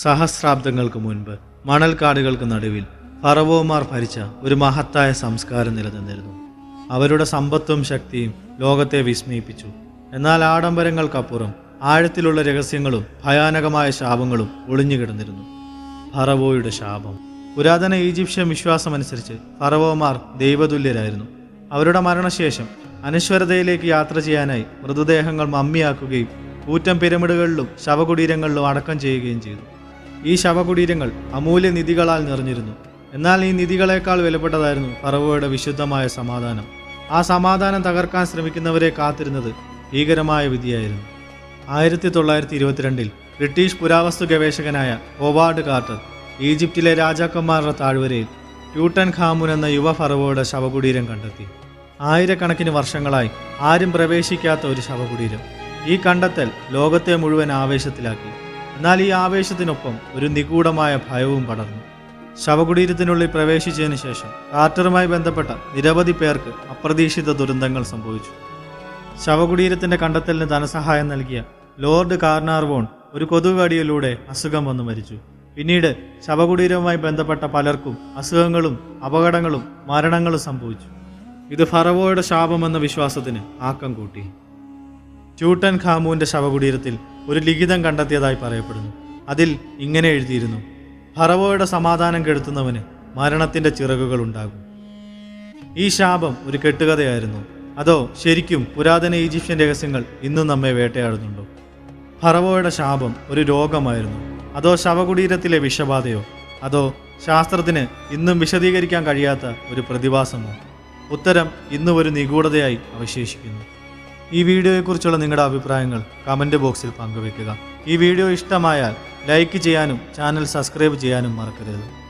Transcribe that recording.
സഹസ്രാബ്ദങ്ങൾക്ക് മുൻപ് മണൽക്കാടുകൾക്ക് നടുവിൽ ഫറവോമാർ ഭരിച്ച ഒരു മഹത്തായ സംസ്കാരം നിലനിന്നിരുന്നു. അവരുടെ സമ്പത്തും ശക്തിയും ലോകത്തെ വിസ്മയിപ്പിച്ചു. എന്നാൽ ആഡംബരങ്ങൾക്കപ്പുറം ആഴത്തിലുള്ള രഹസ്യങ്ങളും ഭയാനകമായ ശാപങ്ങളും ഒളിഞ്ഞുകിടന്നിരുന്നു ഫറവോയുടെ ശാപം. പുരാതന ഈജിപ്ഷ്യൻ വിശ്വാസമനുസരിച്ച് ഫറവോമാർ ദൈവതുല്യരായിരുന്നു. അവരുടെ മരണശേഷം അനശ്വരതയിലേക്ക് യാത്ര ചെയ്യാനായി മൃതദേഹങ്ങൾ മമ്മിയാക്കുകയും കൂറ്റം പിരമിഡുകളിലും ശവകുടീരങ്ങളിലും അടക്കം ചെയ്യുകയും ചെയ്തു. ഈ ശവകുടീരങ്ങൾ അമൂല്യ നിധികളാൽ നിറഞ്ഞിരുന്നു. എന്നാൽ ഈ നിധികളെക്കാൾ വിലപ്പെട്ടതായിരുന്നു ഫറവോയുടെ വിശുദ്ധമായ സമാധാനം. ആ സമാധാനം തകർക്കാൻ ശ്രമിക്കുന്നവരെ കാത്തിരുന്നത് ഭീകരമായ വിധിയായിരുന്നു. ആയിരത്തി തൊള്ളായിരത്തി ഇരുപത്തിരണ്ടിൽ ബ്രിട്ടീഷ് പുരാവസ്തു ഗവേഷകനായ ഹോവാർഡ് കാർട്ടർ ഈജിപ്തിലെ രാജാക്കന്മാരുടെ താഴ്വരയിൽ ട്യൂട്ടൻ ഖാമുൻ എന്ന യുവ ഫറവോയുടെ ശവകുടീരം കണ്ടെത്തി. ആയിരക്കണക്കിന് വർഷങ്ങളായി ആരും പ്രവേശിക്കാത്ത ഒരു ശവകുടീരം. ഈ കണ്ടെത്തൽ ലോകത്തെ മുഴുവൻ ആവേശത്തിലാക്കി. എന്നാൽ ഈ ആവേശത്തിനൊപ്പം ഒരു നിഗൂഢമായ ഭയവും പടർന്നു. ശവകുടീരത്തിനുള്ളിൽ പ്രവേശിച്ചതിന് ശേഷം കാർട്ടറുമായി ബന്ധപ്പെട്ട നിരവധി പേർക്ക് അപ്രതീക്ഷിത ദുരന്തങ്ങൾ സംഭവിച്ചു. ശവകുടീരത്തിന്റെ കണ്ടെത്തലിന് ധനസഹായം നൽകിയ ലോർഡ് കാർണാർവോൺ ഒരു കൊതുകടിയിലൂടെ അസുഖം വന്നു മരിച്ചു. പിന്നീട് ശവകുടീരവുമായി ബന്ധപ്പെട്ട പലർക്കും അസുഖങ്ങളും അപകടങ്ങളും മരണങ്ങളും സംഭവിച്ചു. ഇത് ഫറവോയുടെ ശാപമെന്ന വിശ്വാസത്തിന് ആക്കം കൂട്ടി. ട്യൂട്ടൻ ഖാമുവിന്റെ ശവകുടീരത്തിൽ ഒരു ലിഖിതം കണ്ടെത്തിയതായി പറയപ്പെടുന്നു. അതിൽ ഇങ്ങനെ എഴുതിയിരുന്നു ഭറവോയുടെ സമാധാനം കെടുത്തുന്നവന് മരണത്തിന്റെ ചിറകുകൾ ഉണ്ടാകും ഈ ശാപം ഒരു കെട്ടുകഥയായിരുന്നു. അതോ ശരിക്കും പുരാതന ഈജിപ്ഷ്യൻ രഹസ്യങ്ങൾ ഇന്നും നമ്മെ വേട്ടയാടുന്നുണ്ടോ? ഫറവോയുടെ ശാപം ഒരു രോഗമായിരുന്നു. അതോ ശവകുടീരത്തിലെ വിഷബാധയോ? അതോ ശാസ്ത്രത്തിന് ഇന്നും വിശദീകരിക്കാൻ കഴിയാത്ത ഒരു പ്രതിഭാസമോ? ഉത്തരം ഇന്നും ഒരു നിഗൂഢതയായി അവശേഷിക്കുന്നു. ഈ വീഡിയോയെക്കുറിച്ചുള്ള നിങ്ങളുടെ അഭിപ്രായങ്ങൾ കമന്റ് ബോക്സിൽ പങ്കുവെക്കുക ഈ വീഡിയോ ഇഷ്ടമായാൽ ലൈക്ക് ചെയ്യാനും ചാനൽ സബ്സ്ക്രൈബ് ചെയ്യാനും മറക്കരുത്.